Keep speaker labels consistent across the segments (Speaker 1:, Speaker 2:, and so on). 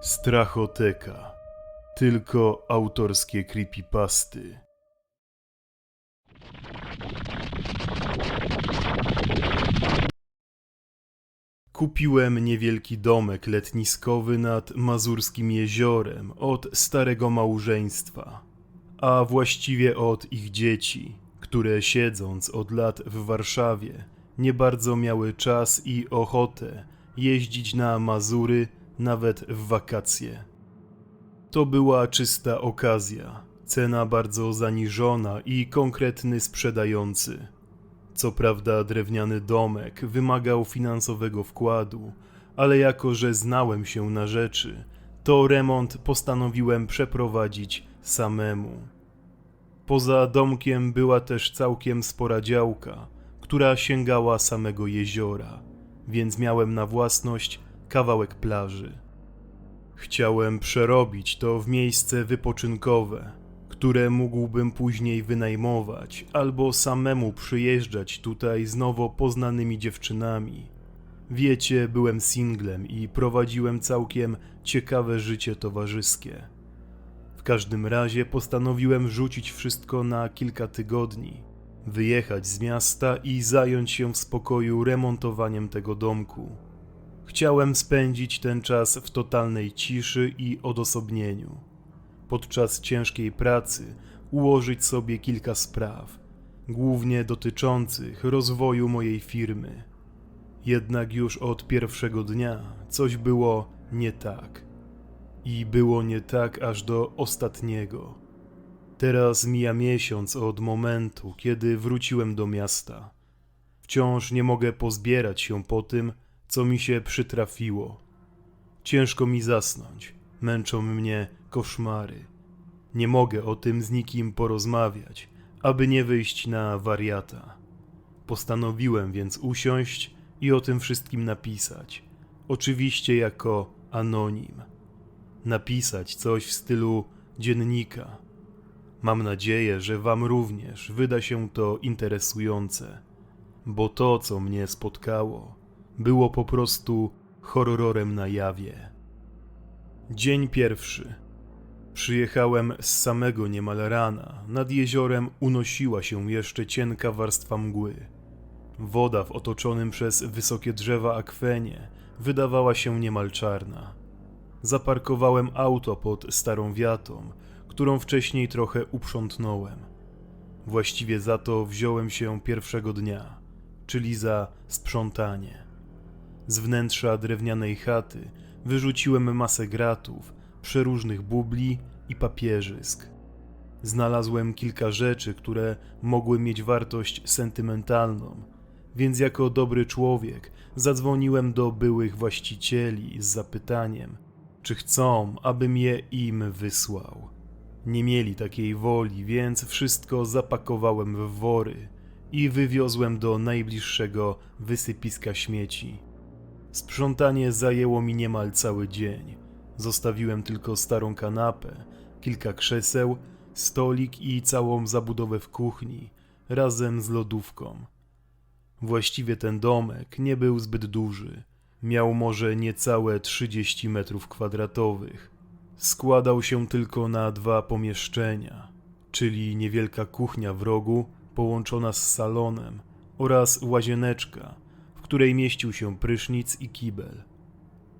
Speaker 1: Strachoteka. Tylko autorskie creepypasty. Kupiłem niewielki domek letniskowy nad Mazurskim jeziorem od starego małżeństwa, a właściwie od ich dzieci, które siedząc od lat w Warszawie, nie bardzo miały czas i ochotę jeździć na Mazury nawet w wakacje. To była czysta okazja, cena bardzo zaniżona i konkretny sprzedający. Co prawda drewniany domek wymagał finansowego wkładu, ale jako że znałem się na rzeczy, to remont postanowiłem przeprowadzić samemu. Poza domkiem była też całkiem spora działka, która sięgała samego jeziora, więc miałem na własność kawałek plaży. Chciałem przerobić to w miejsce wypoczynkowe, które mógłbym później wynajmować albo samemu przyjeżdżać tutaj z nowo poznanymi dziewczynami. Wiecie, byłem singlem i prowadziłem całkiem ciekawe życie towarzyskie. W każdym razie postanowiłem rzucić wszystko na kilka tygodni, wyjechać z miasta i zająć się w spokoju remontowaniem tego domku. Chciałem spędzić ten czas w totalnej ciszy i odosobnieniu. Podczas ciężkiej pracy ułożyć sobie kilka spraw, głównie dotyczących rozwoju mojej firmy. Jednak już od pierwszego dnia coś było nie tak. I było nie tak aż do ostatniego. Teraz mija miesiąc od momentu, kiedy wróciłem do miasta. Wciąż nie mogę pozbierać się po tym, co mi się przytrafiło. Ciężko mi zasnąć, męczą mnie koszmary. Nie mogę o tym z nikim porozmawiać, aby nie wyjść na wariata. Postanowiłem więc usiąść i o tym wszystkim napisać. Oczywiście jako anonim. Napisać coś w stylu dziennika. Mam nadzieję, że Wam również wyda się to interesujące, bo to, co mnie spotkało, było po prostu horrorem na jawie. Dzień pierwszy. Przyjechałem z samego niemal rana. Nad jeziorem unosiła się jeszcze cienka warstwa mgły. Woda w otoczonym przez wysokie drzewa akwenie wydawała się niemal czarna. Zaparkowałem auto pod starą wiatą, którą wcześniej trochę uprzątnąłem. Właściwie za to wziąłem się pierwszego dnia, czyli za sprzątanie. Z wnętrza drewnianej chaty wyrzuciłem masę gratów, przeróżnych bubli i papierzysk. Znalazłem kilka rzeczy, które mogły mieć wartość sentymentalną, więc jako dobry człowiek zadzwoniłem do byłych właścicieli z zapytaniem, czy chcą, abym je im wysłał. Nie mieli takiej woli, więc wszystko zapakowałem w wory i wywiozłem do najbliższego wysypiska śmieci. Sprzątanie zajęło mi niemal cały dzień. Zostawiłem tylko starą kanapę, kilka krzeseł, stolik i całą zabudowę w kuchni, razem z lodówką. Właściwie ten domek nie był zbyt duży. Miał może niecałe 30 metrów kwadratowych. Składał się tylko na dwa pomieszczenia, czyli niewielka kuchnia w rogu połączona z salonem oraz łazieneczka, której mieścił się prysznic i kibel.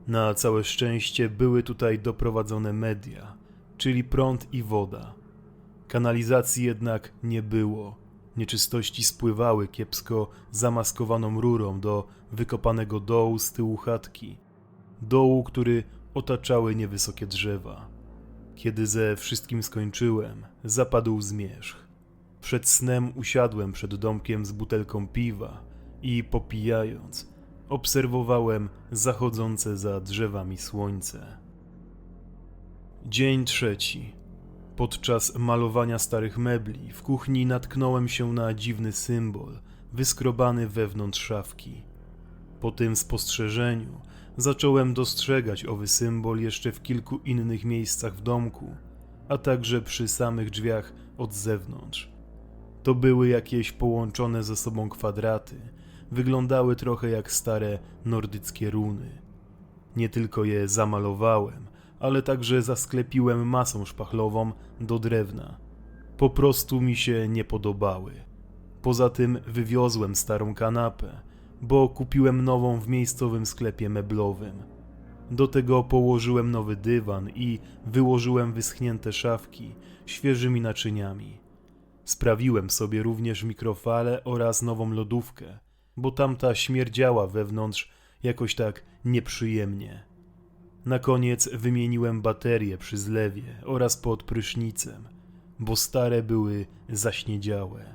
Speaker 1: Na całe szczęście były tutaj doprowadzone media, czyli prąd i woda. Kanalizacji jednak nie było. Nieczystości spływały kiepsko zamaskowaną rurą do wykopanego dołu z tyłu chatki. Dołu, który otaczały niewysokie drzewa. Kiedy ze wszystkim skończyłem, zapadł zmierzch. Przed snem usiadłem przed domkiem z butelką piwa i popijając, obserwowałem zachodzące za drzewami słońce. Dzień trzeci. Podczas malowania starych mebli w kuchni natknąłem się na dziwny symbol wyskrobany wewnątrz szafki. Po tym spostrzeżeniu zacząłem dostrzegać owy symbol jeszcze w kilku innych miejscach w domku, a także przy samych drzwiach od zewnątrz. To były jakieś połączone ze sobą kwadraty, wyglądały trochę jak stare nordyckie runy. Nie tylko je zamalowałem, ale także zasklepiłem masą szpachlową do drewna. Po prostu mi się nie podobały. Poza tym wywiozłem starą kanapę, bo kupiłem nową w miejscowym sklepie meblowym. Do tego położyłem nowy dywan i wyłożyłem wyschnięte szafki świeżymi naczyniami. Sprawiłem sobie również mikrofale oraz nową lodówkę, bo tamta śmierdziała wewnątrz jakoś tak nieprzyjemnie. Na koniec wymieniłem baterie przy zlewie oraz pod prysznicem, bo stare były zaśniedziałe.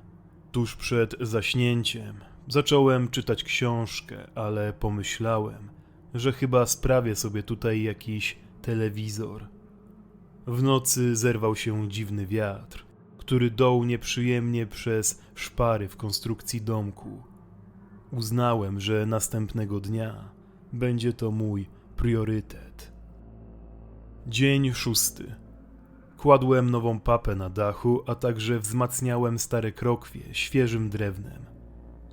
Speaker 1: Tuż przed zaśnięciem zacząłem czytać książkę, ale pomyślałem, że chyba sprawię sobie tutaj jakiś telewizor. W nocy zerwał się dziwny wiatr, który doł nieprzyjemnie przez szpary w konstrukcji domku. Uznałem, że następnego dnia będzie to mój priorytet. Dzień szósty. Kładłem nową papę na dachu, a także wzmacniałem stare krokwie świeżym drewnem.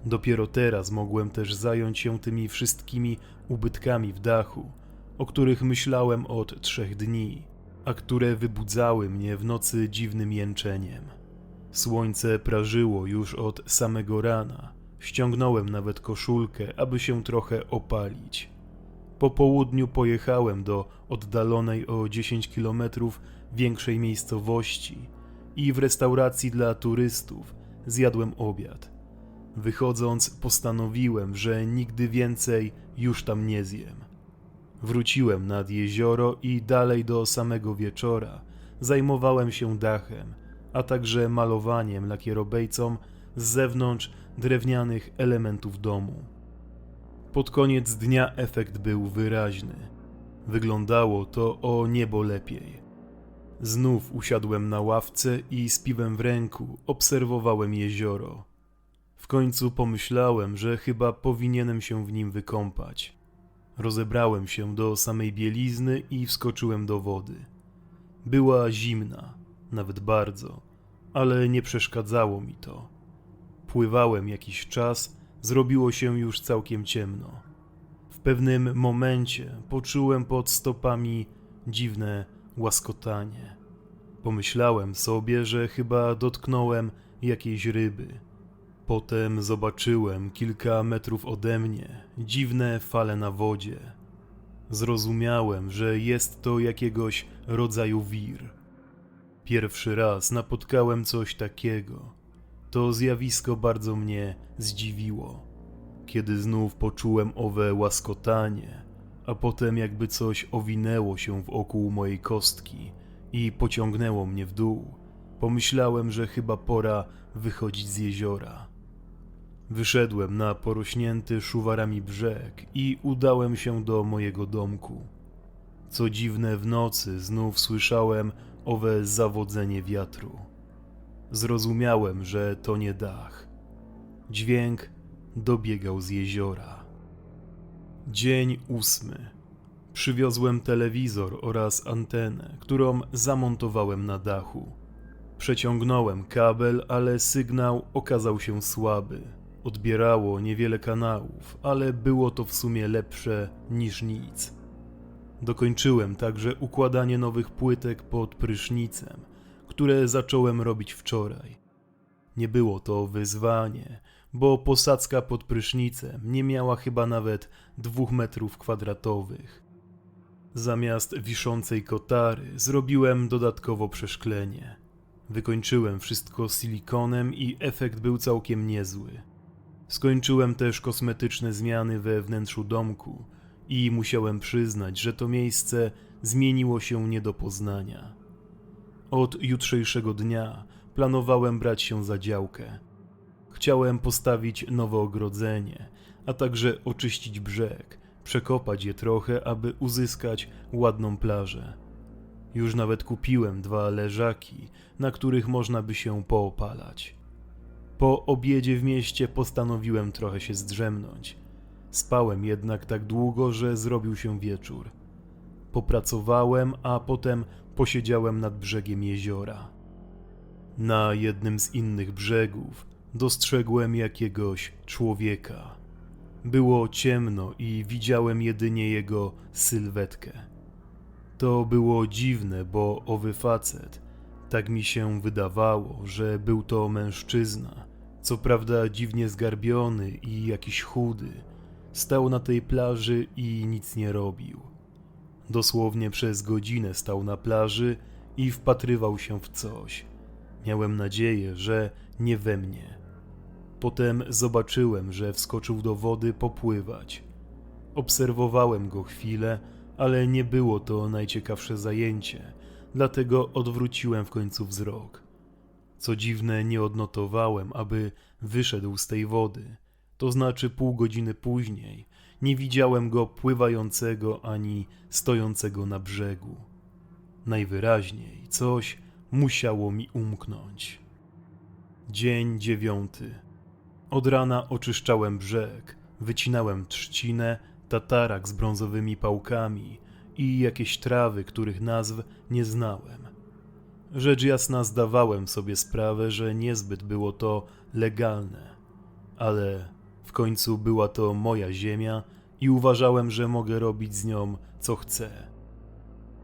Speaker 1: Dopiero teraz mogłem też zająć się tymi wszystkimi ubytkami w dachu, o których myślałem od trzech dni, a które wybudzały mnie w nocy dziwnym jęczeniem. Słońce prażyło już od samego rana. Ściągnąłem nawet koszulkę, aby się trochę opalić. Po południu pojechałem do oddalonej o 10 kilometrów większej miejscowości i w restauracji dla turystów zjadłem obiad. Wychodząc, postanowiłem, że nigdy więcej już tam nie zjem. Wróciłem nad jezioro i dalej do samego wieczora zajmowałem się dachem, a także malowaniem lakierobejcą z zewnątrz drewnianych elementów domu. Pod koniec dnia efekt był wyraźny. Wyglądało to o niebo lepiej. Znów usiadłem na ławce i z piwem w ręku obserwowałem jezioro. W końcu pomyślałem, że chyba powinienem się w nim wykąpać. Rozebrałem się do samej bielizny i wskoczyłem do wody. Była zimna, nawet bardzo, ale nie przeszkadzało mi to. Pływałem jakiś czas, zrobiło się już całkiem ciemno. W pewnym momencie poczułem pod stopami dziwne łaskotanie. Pomyślałem sobie, że chyba dotknąłem jakiejś ryby. Potem zobaczyłem kilka metrów ode mnie dziwne fale na wodzie. Zrozumiałem, że jest to jakiegoś rodzaju wir. Pierwszy raz napotkałem coś takiego. To zjawisko bardzo mnie zdziwiło. Kiedy znów poczułem owe łaskotanie, a potem jakby coś owinęło się wokół mojej kostki i pociągnęło mnie w dół, pomyślałem, że chyba pora wychodzić z jeziora. Wyszedłem na porośnięty szuwarami brzeg i udałem się do mojego domku. Co dziwne, w nocy znów słyszałem owe zawodzenie wiatru. Zrozumiałem, że to nie dach. Dźwięk dobiegał z jeziora. Dzień ósmy. Przywiozłem telewizor oraz antenę, którą zamontowałem na dachu. Przeciągnąłem kabel, ale sygnał okazał się słaby. Odbierało niewiele kanałów, ale było to w sumie lepsze niż nic. Dokończyłem także układanie nowych płytek pod prysznicem, które zacząłem robić wczoraj. Nie było to wyzwanie, bo posadzka pod prysznicem nie miała chyba nawet dwóch metrów kwadratowych. Zamiast wiszącej kotary zrobiłem dodatkowo przeszklenie. Wykończyłem wszystko silikonem i efekt był całkiem niezły. Skończyłem też kosmetyczne zmiany we wnętrzu domku i musiałem przyznać, że to miejsce zmieniło się nie do poznania. Od jutrzejszego dnia planowałem brać się za działkę. Chciałem postawić nowe ogrodzenie, a także oczyścić brzeg, przekopać je trochę, aby uzyskać ładną plażę. Już nawet kupiłem dwa leżaki, na których można by się poopalać. Po obiedzie w mieście postanowiłem trochę się zdrzemnąć. Spałem jednak tak długo, że zrobił się wieczór. Popracowałem, a potem posiedziałem nad brzegiem jeziora. Na jednym z innych brzegów dostrzegłem jakiegoś człowieka. Było ciemno i widziałem jedynie jego sylwetkę. To było dziwne, bo owy facet, tak mi się wydawało, że był to mężczyzna, co prawda dziwnie zgarbiony i jakiś chudy, stał na tej plaży i nic nie robił. Dosłownie przez godzinę stał na plaży i wpatrywał się w coś. Miałem nadzieję, że nie we mnie. Potem zobaczyłem, że wskoczył do wody popływać. Obserwowałem go chwilę, ale nie było to najciekawsze zajęcie, dlatego odwróciłem w końcu wzrok. Co dziwne, nie odnotowałem, aby wyszedł z tej wody. To znaczy pół godziny później nie widziałem go pływającego ani stojącego na brzegu. Najwyraźniej coś musiało mi umknąć. Dzień dziewiąty. Od rana oczyszczałem brzeg, wycinałem trzcinę, tatarak z brązowymi pałkami i jakieś trawy, których nazw nie znałem. Rzecz jasna zdawałem sobie sprawę, że niezbyt było to legalne, ale w końcu była to moja ziemia i uważałem, że mogę robić z nią co chcę.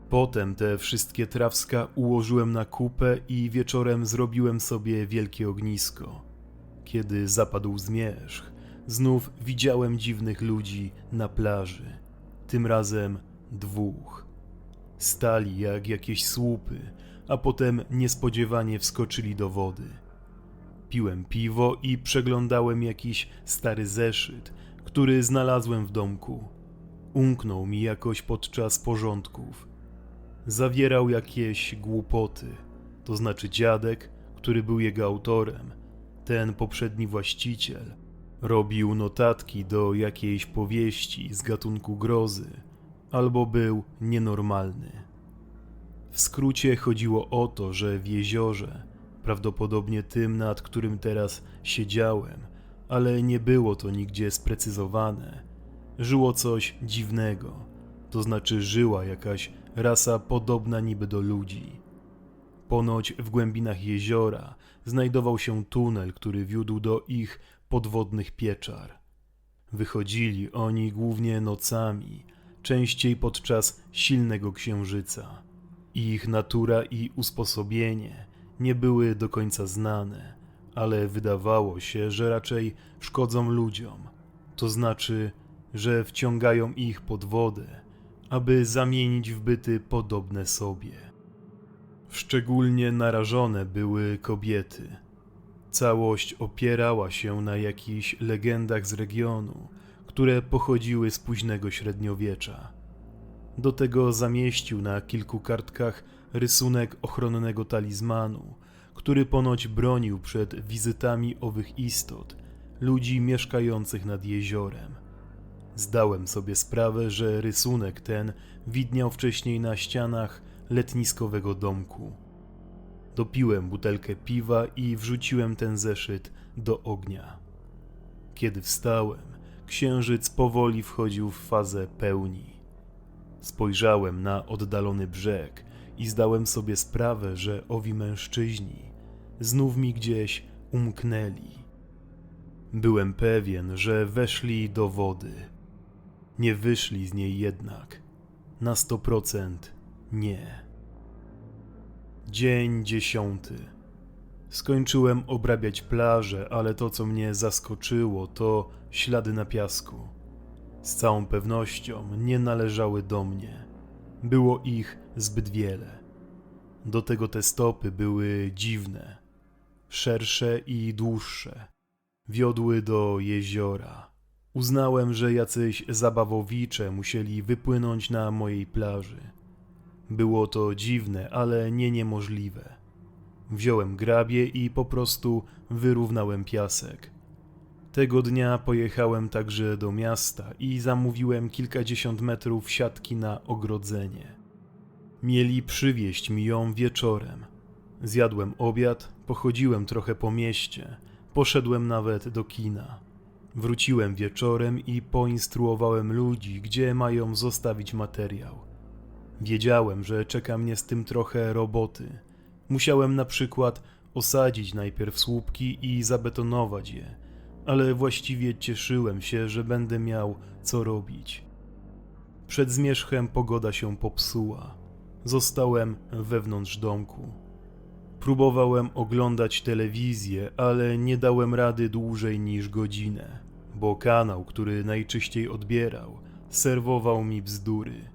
Speaker 1: Potem te wszystkie trawska ułożyłem na kupę i wieczorem zrobiłem sobie wielkie ognisko. Kiedy zapadł zmierzch, znów widziałem dziwnych ludzi na plaży. Tym razem dwóch. Stali jak jakieś słupy, a potem niespodziewanie wskoczyli do wody. Piłem piwo i przeglądałem jakiś stary zeszyt, który znalazłem w domku. Umknął mi jakoś podczas porządków. Zawierał jakieś głupoty, to znaczy dziadek, który był jego autorem, ten poprzedni właściciel, robił notatki do jakiejś powieści z gatunku grozy, albo był nienormalny. W skrócie chodziło o to, że w jeziorze, prawdopodobnie tym, nad którym teraz siedziałem, ale nie było to nigdzie sprecyzowane, żyło coś dziwnego, to znaczy żyła jakaś rasa podobna niby do ludzi. Ponoć w głębinach jeziora znajdował się tunel, który wiódł do ich podwodnych pieczar. Wychodzili oni głównie nocami, częściej podczas silnego księżyca. Ich natura i usposobienie nie były do końca znane, ale wydawało się, że raczej szkodzą ludziom, to znaczy, że wciągają ich pod wodę, aby zamienić w byty podobne sobie. Szczególnie narażone były kobiety. Całość opierała się na jakichś legendach z regionu, które pochodziły z późnego średniowiecza. Do tego zamieścił na kilku kartkach rysunek ochronnego talizmanu, który ponoć bronił przed wizytami owych istot, ludzi mieszkających nad jeziorem. Zdałem sobie sprawę, że rysunek ten widniał wcześniej na ścianach letniskowego domku. Dopiłem butelkę piwa i wrzuciłem ten zeszyt do ognia. Kiedy wstałem, księżyc powoli wchodził w fazę pełni. Spojrzałem na oddalony brzeg i zdałem sobie sprawę, że owi mężczyźni znów mi gdzieś umknęli. Byłem pewien, że weszli do wody. Nie wyszli z niej jednak. Na sto procent nie. Dzień dziesiąty. Skończyłem obrabiać plażę, ale to, co mnie zaskoczyło, to ślady na piasku. Z całą pewnością nie należały do mnie. Było ich zbyt wiele. Do tego te stopy były dziwne, szersze i dłuższe. Wiodły do jeziora. Uznałem, że jacyś zabawowicze musieli wypłynąć na mojej plaży. Było to dziwne, ale nie niemożliwe. Wziąłem grabie i po prostu wyrównałem piasek. Tego dnia pojechałem także do miasta i zamówiłem kilkadziesiąt metrów siatki na ogrodzenie. Mieli przywieźć mi ją wieczorem. Zjadłem obiad, pochodziłem trochę po mieście, poszedłem nawet do kina. Wróciłem wieczorem i poinstruowałem ludzi, gdzie mają zostawić materiał. Wiedziałem, że czeka mnie z tym trochę roboty. Musiałem na przykład osadzić najpierw słupki i zabetonować je, ale właściwie cieszyłem się, że będę miał co robić. Przed zmierzchem pogoda się popsuła. Zostałem wewnątrz domku. Próbowałem oglądać telewizję, ale nie dałem rady dłużej niż godzinę, bo kanał, który najczyściej odbierał, serwował mi bzdury.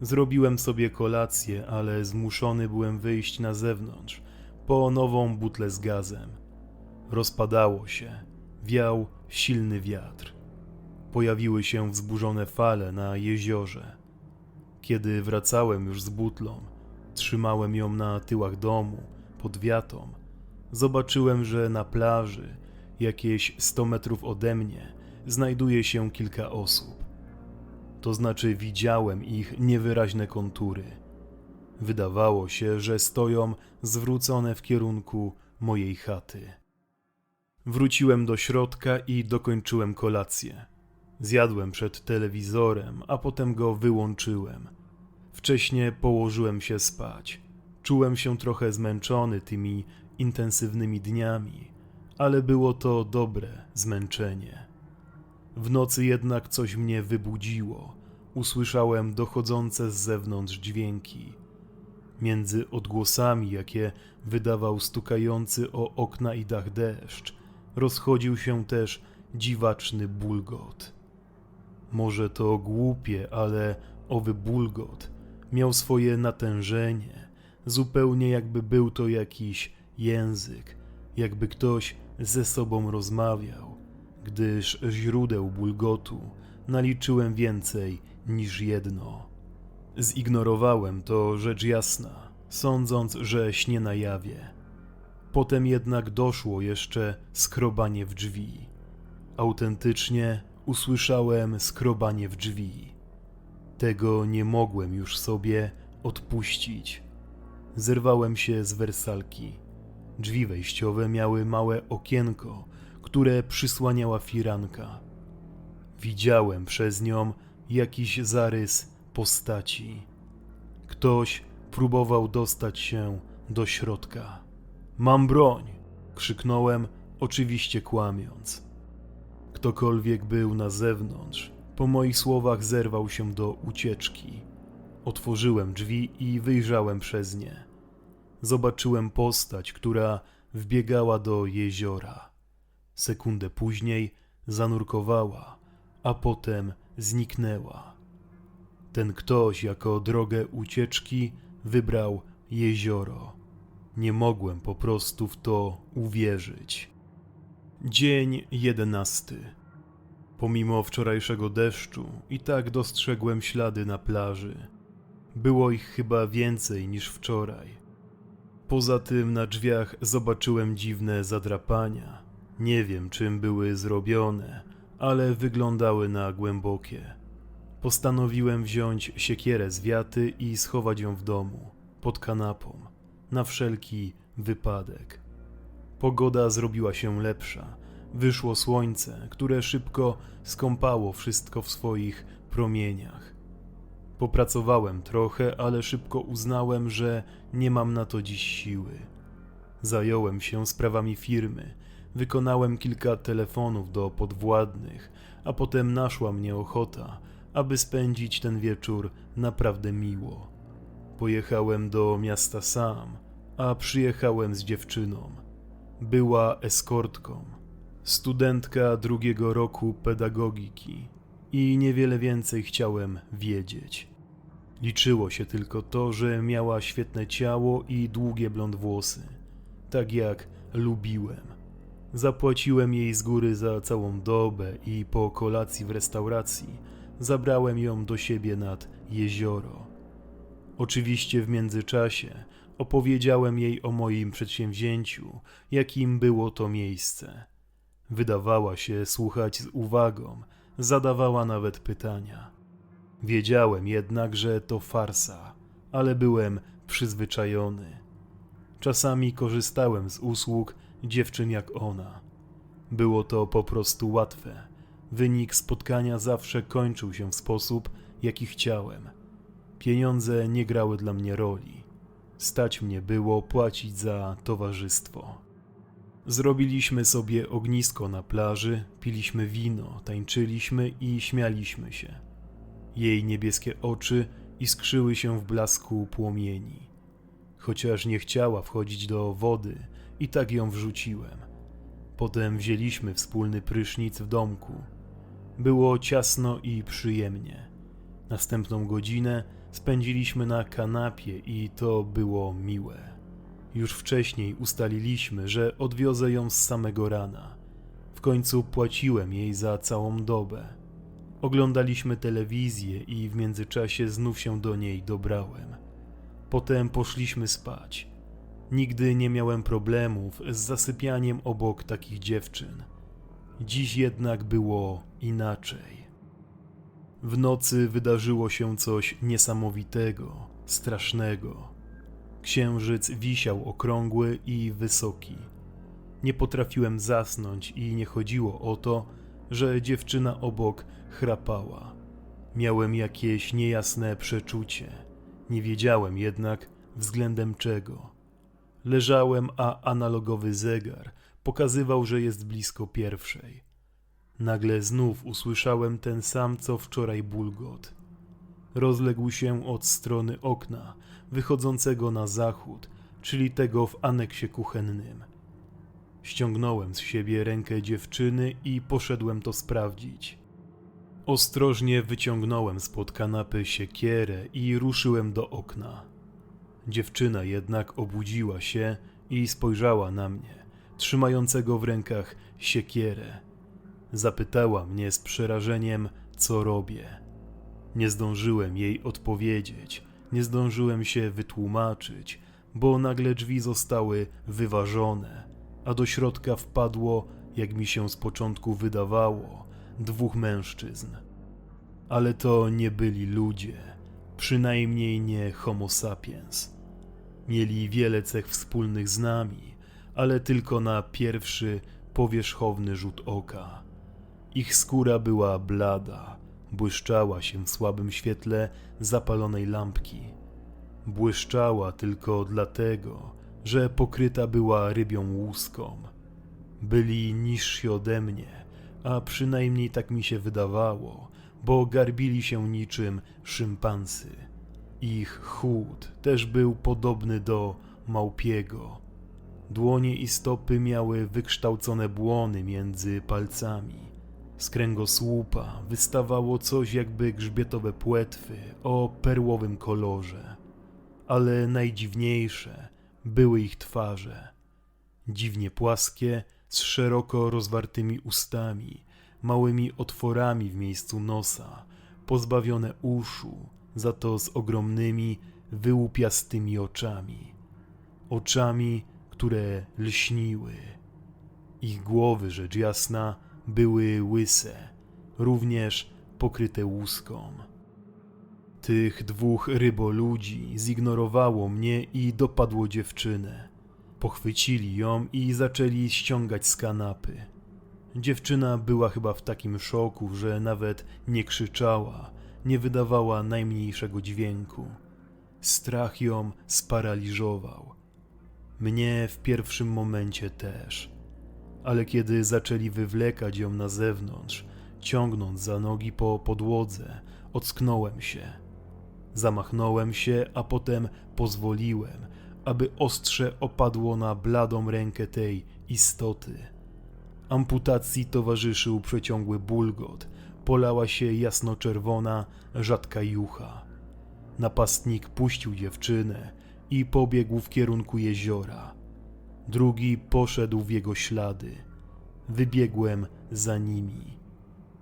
Speaker 1: Zrobiłem sobie kolację, ale zmuszony byłem wyjść na zewnątrz po nową butlę z gazem. Rozpadało się, wiał silny wiatr. Pojawiły się wzburzone fale na jeziorze. Kiedy wracałem już z butlą, trzymałem ją na tyłach domu, pod wiatą. Zobaczyłem, że na plaży, jakieś 100 metrów ode mnie, znajduje się kilka osób. To znaczy, widziałem ich niewyraźne kontury. Wydawało się, że stoją zwrócone w kierunku mojej chaty. Wróciłem do środka i dokończyłem kolację. Zjadłem przed telewizorem, a potem go wyłączyłem. Wcześnie położyłem się spać. Czułem się trochę zmęczony tymi intensywnymi dniami, ale było to dobre zmęczenie. W nocy jednak coś mnie wybudziło. Usłyszałem dochodzące z zewnątrz dźwięki. Między odgłosami, jakie wydawał stukający o okna i dach deszcz, rozchodził się też dziwaczny bulgot. Może to głupie, ale owy bulgot miał swoje natężenie, zupełnie jakby był to jakiś język, jakby ktoś ze sobą rozmawiał, gdyż źródeł bulgotu naliczyłem więcej niż jedno. Zignorowałem to rzecz jasna, sądząc, że śnię na jawie. Potem jednak doszło jeszcze skrobanie w drzwi. Autentycznie usłyszałem skrobanie w drzwi. Tego nie mogłem już sobie odpuścić. Zerwałem się z wersalki. Drzwi wejściowe miały małe okienko, które przysłaniała firanka. Widziałem przez nią jakiś zarys postaci. Ktoś próbował dostać się do środka. Mam broń! krzyknąłem, oczywiście kłamiąc. Ktokolwiek był na zewnątrz, po moich słowach zerwał się do ucieczki. Otworzyłem drzwi i wyjrzałem przez nie. Zobaczyłem postać, która wbiegała do jeziora. Sekundę później zanurkowała, a potem zniknęła. Ten ktoś jako drogę ucieczki wybrał jezioro. Nie mogłem po prostu w to uwierzyć. Dzień jedenasty. Pomimo wczorajszego deszczu, i tak dostrzegłem ślady na plaży. Było ich chyba więcej niż wczoraj. Poza tym na drzwiach zobaczyłem dziwne zadrapania. Nie wiem, czym były zrobione, ale wyglądały na głębokie. Postanowiłem wziąć siekierę z wiaty i schować ją w domu, pod kanapą, na wszelki wypadek. Pogoda zrobiła się lepsza. Wyszło słońce, które szybko skąpało wszystko w swoich promieniach. Popracowałem trochę, ale szybko uznałem, że nie mam na to dziś siły. Zająłem się sprawami firmy, wykonałem kilka telefonów do podwładnych, a potem naszła mnie ochota, aby spędzić ten wieczór naprawdę miło. Pojechałem do miasta sam, a przyjechałem z dziewczyną. Była eskortką, studentka drugiego roku pedagogiki i niewiele więcej chciałem wiedzieć. Liczyło się tylko to, że miała świetne ciało i długie blond włosy, tak jak lubiłem. Zapłaciłem jej z góry za całą dobę i po kolacji w restauracji zabrałem ją do siebie nad jezioro. Oczywiście w międzyczasie opowiedziałem jej o moim przedsięwzięciu, jakim było to miejsce. Wydawała się słuchać z uwagą, zadawała nawet pytania. Wiedziałem jednak, że to farsa, ale byłem przyzwyczajony. Czasami korzystałem z usług dziewczyn jak ona. Było to po prostu łatwe. Wynik spotkania zawsze kończył się w sposób, jaki chciałem. Pieniądze nie grały dla mnie roli. Stać mnie było płacić za towarzystwo. Zrobiliśmy sobie ognisko na plaży, piliśmy wino, tańczyliśmy i śmialiśmy się. Jej niebieskie oczy iskrzyły się w blasku płomieni. Chociaż nie chciała wchodzić do wody, i tak ją wrzuciłem. Potem wzięliśmy wspólny prysznic w domku. Było ciasno i przyjemnie. Następną godzinę spędziliśmy na kanapie i to było miłe. Już wcześniej ustaliliśmy, że odwiozę ją z samego rana. W końcu płaciłem jej za całą dobę. Oglądaliśmy telewizję i w międzyczasie znów się do niej dobrałem. Potem poszliśmy spać. Nigdy nie miałem problemów z zasypianiem obok takich dziewczyn. Dziś jednak było inaczej. W nocy wydarzyło się coś niesamowitego, strasznego. Księżyc wisiał okrągły i wysoki. Nie potrafiłem zasnąć i nie chodziło o to, że dziewczyna obok chrapała. Miałem jakieś niejasne przeczucie. Nie wiedziałem jednak względem czego. Leżałem, a analogowy zegar pokazywał, że jest blisko pierwszej. Nagle znów usłyszałem ten sam co wczoraj bulgot. Rozległ się od strony okna, wychodzącego na zachód, czyli tego w aneksie kuchennym. Ściągnąłem z siebie rękę dziewczyny i poszedłem to sprawdzić. Ostrożnie wyciągnąłem spod kanapy siekierę i ruszyłem do okna. Dziewczyna jednak obudziła się i spojrzała na mnie, trzymającego w rękach siekierę. Zapytała mnie z przerażeniem, co robię. Nie zdążyłem jej odpowiedzieć, nie zdążyłem się wytłumaczyć, bo nagle drzwi zostały wyważone, a do środka wpadło, jak mi się z początku wydawało, dwóch mężczyzn. Ale to nie byli ludzie, przynajmniej nie Homo sapiens. Mieli wiele cech wspólnych z nami, ale tylko na pierwszy, powierzchowny rzut oka. Ich skóra była blada, błyszczała się w słabym świetle zapalonej lampki. Błyszczała tylko dlatego, że pokryta była rybią łuską. Byli niżsi ode mnie, a przynajmniej tak mi się wydawało, bo garbili się niczym szympansy. Ich chód też był podobny do małpiego. Dłonie i stopy miały wykształcone błony między palcami. Z kręgosłupa wystawało coś jakby grzbietowe płetwy o perłowym kolorze. Ale najdziwniejsze były ich twarze. Dziwnie płaskie, z szeroko rozwartymi ustami, małymi otworami w miejscu nosa, pozbawione uszu, za to z ogromnymi, wyłupiastymi oczami. Oczami, które lśniły. Ich głowy, rzecz jasna, były łyse, również pokryte łuską. Tych dwóch ryboludzi zignorowało mnie i dopadło dziewczynę. Pochwycili ją i zaczęli ściągać z kanapy. Dziewczyna była chyba w takim szoku, że nawet nie krzyczała, nie wydawała najmniejszego dźwięku. Strach ją sparaliżował. Mnie w pierwszym momencie też. Ale kiedy zaczęli wywlekać ją na zewnątrz, ciągnąc za nogi po podłodze, ocknąłem się. Zamachnąłem się, a potem pozwoliłem, aby ostrze opadło na bladą rękę tej istoty. Amputacji towarzyszył przeciągły bulgot, polała się jasnoczerwona, rzadka jucha. Napastnik puścił dziewczynę i pobiegł w kierunku jeziora. Drugi poszedł w jego ślady. Wybiegłem za nimi.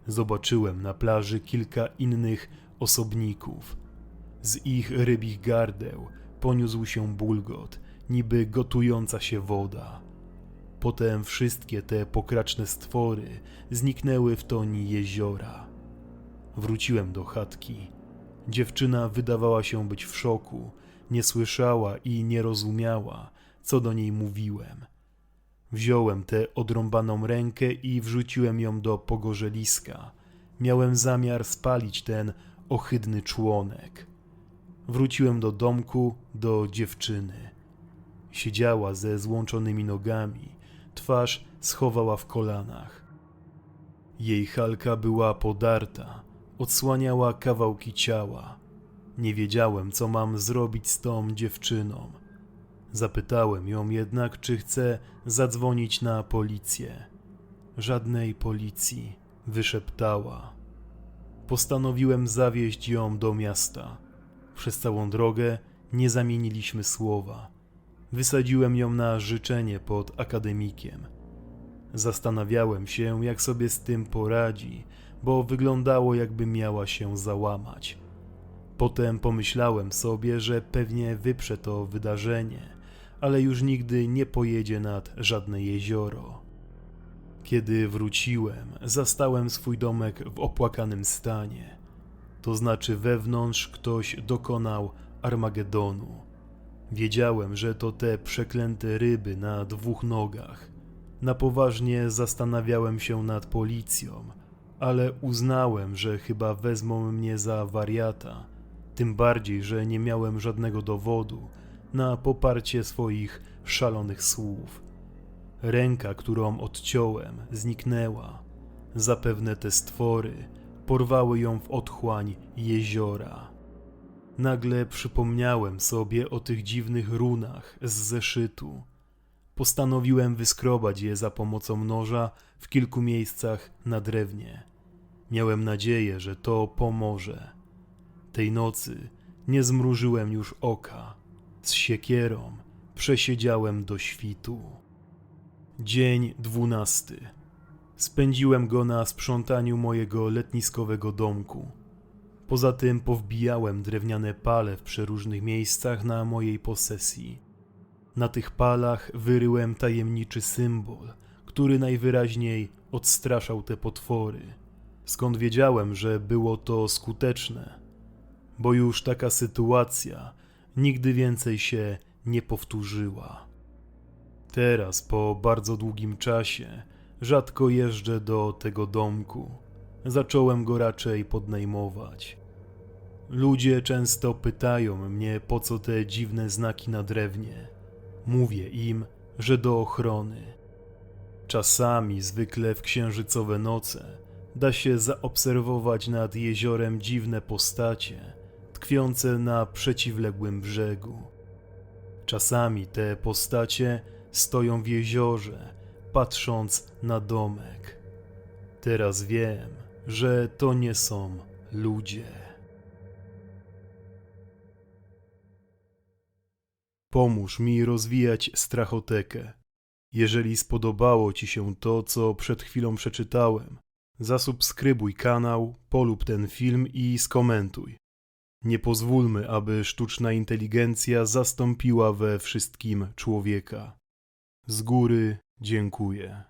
Speaker 1: Zobaczyłem na plaży kilka innych osobników. Z ich rybich gardeł poniósł się bulgot, niby gotująca się woda. Potem wszystkie te pokraczne stwory zniknęły w toni jeziora. Wróciłem do chatki. Dziewczyna wydawała się być w szoku, nie słyszała i nie rozumiała, co do niej mówiłem. Wziąłem tę odrąbaną rękę i wrzuciłem ją do pogorzeliska. Miałem zamiar spalić ten ohydny członek. Wróciłem do domku, do dziewczyny. Siedziała ze złączonymi nogami, twarz schowała w kolanach. Jej halka była podarta, odsłaniała kawałki ciała. Nie wiedziałem, co mam zrobić z tą dziewczyną. Zapytałem ją jednak, czy chce zadzwonić na policję. Żadnej policji, wyszeptała. Postanowiłem zawieźć ją do miasta. Przez całą drogę nie zamieniliśmy słowa. Wysadziłem ją na życzenie pod akademikiem. Zastanawiałem się, jak sobie z tym poradzi, bo wyglądało, jakby miała się załamać. Potem pomyślałem sobie, że pewnie wyprze to wydarzenie, ale już nigdy nie pojedzie nad żadne jezioro. Kiedy wróciłem, zastałem swój domek w opłakanym stanie. To znaczy wewnątrz ktoś dokonał Armagedonu. Wiedziałem, że to te przeklęte ryby na dwóch nogach. Na poważnie zastanawiałem się nad policją, ale uznałem, że chyba wezmą mnie za wariata. Tym bardziej, że nie miałem żadnego dowodu na poparcie swoich szalonych słów. Ręka, którą odciąłem, zniknęła. Zapewne te stwory porwały ją w otchłań jeziora. Nagle przypomniałem sobie o tych dziwnych runach z zeszytu. Postanowiłem wyskrobać je za pomocą noża w kilku miejscach na drewnie. Miałem nadzieję, że to pomoże. Tej nocy nie zmrużyłem już oka. Z siekierą przesiedziałem do świtu. Dzień dwunasty. Spędziłem go na sprzątaniu mojego letniskowego domku. Poza tym powbijałem drewniane pale w przeróżnych miejscach na mojej posesji. Na tych palach wyryłem tajemniczy symbol, który najwyraźniej odstraszał te potwory. Skąd wiedziałem, że było to skuteczne? Bo już taka sytuacja nigdy więcej się nie powtórzyła. Teraz, po bardzo długim czasie, rzadko jeżdżę do tego domku. Zacząłem go raczej podnajmować. Ludzie często pytają mnie, po co te dziwne znaki na drewnie. Mówię im, że do ochrony. Czasami, zwykle w księżycowe noce, da się zaobserwować nad jeziorem dziwne postacie, tkwiące na przeciwległym brzegu. Czasami te postacie stoją w jeziorze, patrząc na domek. Teraz wiem, że to nie są ludzie. Pomóż mi rozwijać strachotekę. Jeżeli spodobało Ci się to, co przed chwilą przeczytałem, zasubskrybuj kanał, polub ten film i skomentuj. Nie pozwólmy, aby sztuczna inteligencja zastąpiła we wszystkim człowieka. Z góry dziękuję.